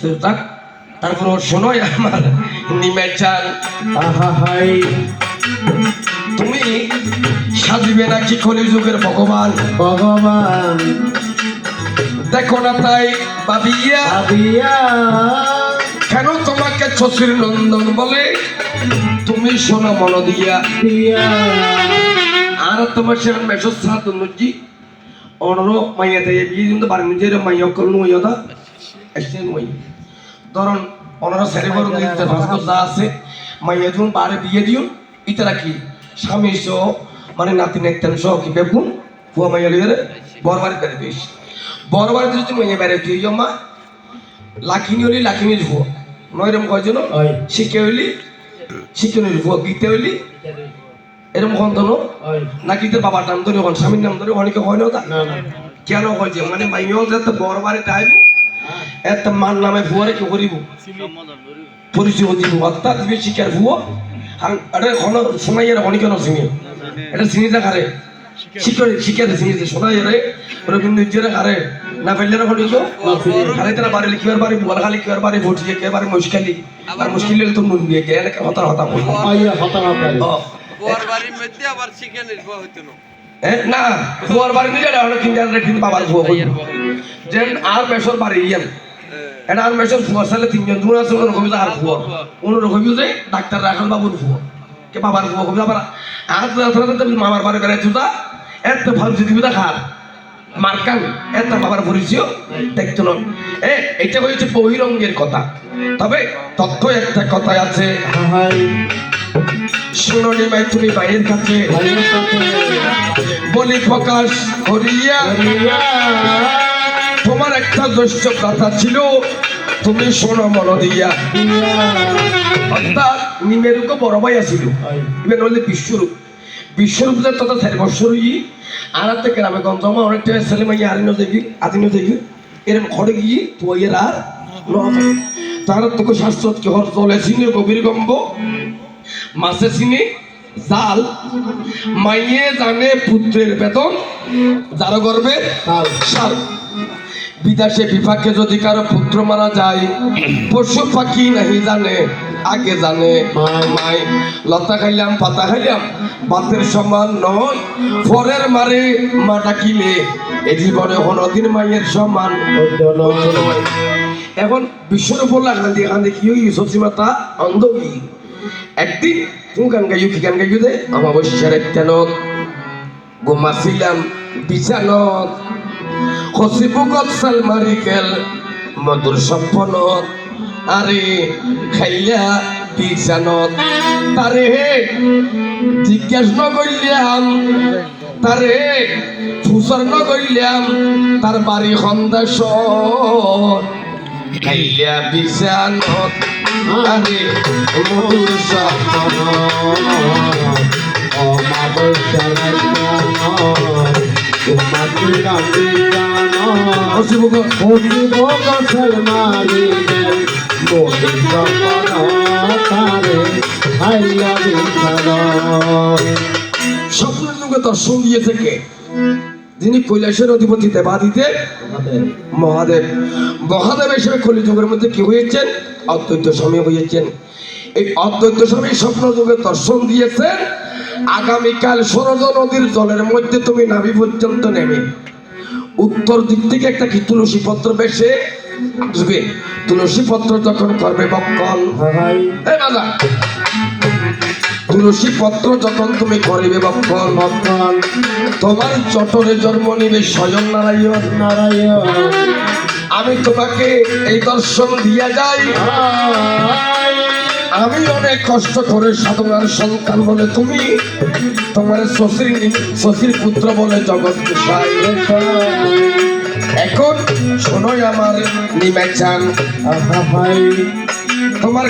তো যাক তারপর শোনোই আমার নিমের চাল আহা হাই। তুমি সাজিবে নাকি কলি যুগের ভগবান? ভগবান। দেখো না তাই ভাবিয়া। আবিয়া কেন তোমাকে শশীর নন্দন বলে? তুমি শোনো মন দিয়া। দিয়া। আর তোমার সেরকম মেসো সাত নুজি অনরো মাইয়া তাই বিয়ে কিন্তু পারেন নিজের মাইয়া কল নুই ওদা এসে নুই ধরুন অনরো সেরে বড় দিতে ভাস্কর যা আছে মাইয়া যখন বারে বিয়ে দিও ইতারা কি স্বামী সহ মানে নাতি নেতেন সহ কি বেগুন পুয়া মাইয়া লিয়ে বড় বাড়ি বেড়ে দিস। বড় বাড়িতে যদি মাইয়া বেড়ে দিই মা লাখিনী হলি লাখিনীর ভুয়া। নয়রম কয়জন শিখে হইলি শিক্ষণের ভুয়া গীতে হইলি এরকম কন্তন ওই। নাকি তোর বাবার নাম ধরে স্বামীর নাম ধরে অনেকে হয় না কেন হয় যে মানে মাইও যাতে বড় বাড়ি টাইম এত মান নামে ভুয়ারে কি করিব পরিচয় দিব অর্থাৎ দিবে শিকার ভুয়ো। আর এটা হন শোনাই এর অনেকে ন এটা চিনি দেখারে শিকার শিকার চিনি শোনাই এর ওরা কিন্তু নিজেরা খারে না ফেললে না হলিও খালি তারা বাড়ি লিখিবার বাড়ি বলা খালি কিবার বাড়ি ভোট দিয়ে একেবারে মুশকিলি আর মুশকিল তো নুন দিয়ে কে এলাকা হতার হতা আইয়া হতা হতা বুয়ার বাড়ির মধ্যে আবার চিকেন নির্ভর হইতো না। এ, না ভুয়ার বাড়ি নিজে কিন্তু কিন্তু বাবার ভুয়া যেন আর মেশর বাড়ি ইয়ান এটা আর মেশর ভুয়া সালে তিনজন দুজন আছে ওনার কবিতা আর ভুয়া ওনার যে ডাক্তার রাখাল বাবুর ভুয়া কে বাবার ভুয়া কবিতা আবার আর তো মামার বাড়ি বেড়াই তুই এত ভালো দিবি খার মার্কান এত বাবার পরিচয় দেখতো না এ এটা হচ্ছে বহিরঙ্গের কথা। তবে তথ্য একটা কথা আছে। শুনুনি মাই তুমি ভাইয়ের কাছে? বলি প্রকাশ করিয়া। তোমার একটা জ্যৈষ্ঠ কথা ছিল। তুমি শোনো মন দিয়া। অর্থাৎ নিমেরুকে বড় ভাই ওই ইভেন হলে বিশ্বরূপ। বিশ্বরূপ যে তথা চারি বছর ই আর একটা গ্রামে গঞ্জমা অনেকটা ছেলে মাইয়া আরিনো দেখি আদিনো দেখি এরকম ঘরে গিয়ে তুইয়ের আর তার তোকে শাস্ত্র কি হর চলে চিনে গভীর গম্ব মাসে চিনে জাল মাইয়ে জানে পুত্রের বেতন যার গর্বে সার বিদেশে বিপাকে যদি কারও পুত্র মারা যায় পশু পাখি নাহি জানে আগে জানে। মাই। লতা খাইলাম পাতা খাইলাম বাতের সমান নয় ফরের মারে মা ডাকিলে এ জীবনে হনদিন মাইয়ের সমান এখন বিশ্বর উপর লাগান দিয়ে এখান কি হই সবজি মাতা অন্ধ একদিন তুমি গান গাইও কি গান গাইও দে? আমার বৈশার একটানত ঘুমাছিলাম বিছানত খসি বুকত চাল মারি গেল মধুর সপনত আরে খাইলা বিছানত তারে জিজ্ঞাস নকরিলাম তারে ফুসর নকরিলাম তার বাড়ি সন্দেশ খাইলা বিছানত আরে মধুর বুকত স্বপ্নের যুগে দর্শন দিয়েছে কে যিনি কৈলাসের অধিপতি দেবাদিতে মহাদেব। মহাদেব হিসেবে কলিযুগের মধ্যে কি হয়েছেন? অদ্বৈত স্বামী হয়েছেন। এই অদ্বৈত স্বামী স্বপ্ন যুগে দর্শন দিয়েছেন আগামীকাল সরজ নদীর জলের মধ্যে তুমি নাভি পর্যন্ত নেবে উত্তর দিক থেকে একটা কি তুলসী পত্র বেশে আসবে? তুলসী পত্র যখন করবে বক্ষণ তুলসী পত্র যখন তুমি করিবে বক্ষণ তোমার চটরে জন্ম নিবে স্বয়ং নারায়ণ। নারায়ণ। আমি তোমাকে এই দর্শন দিয়া যাই। আমি অনেক কষ্ট করে সাধনার সন্তান বলে তুমি তোমার শশীর শশীর পুত্র বলে জগৎ এখন শোনোই আমার নিমেচান তোমার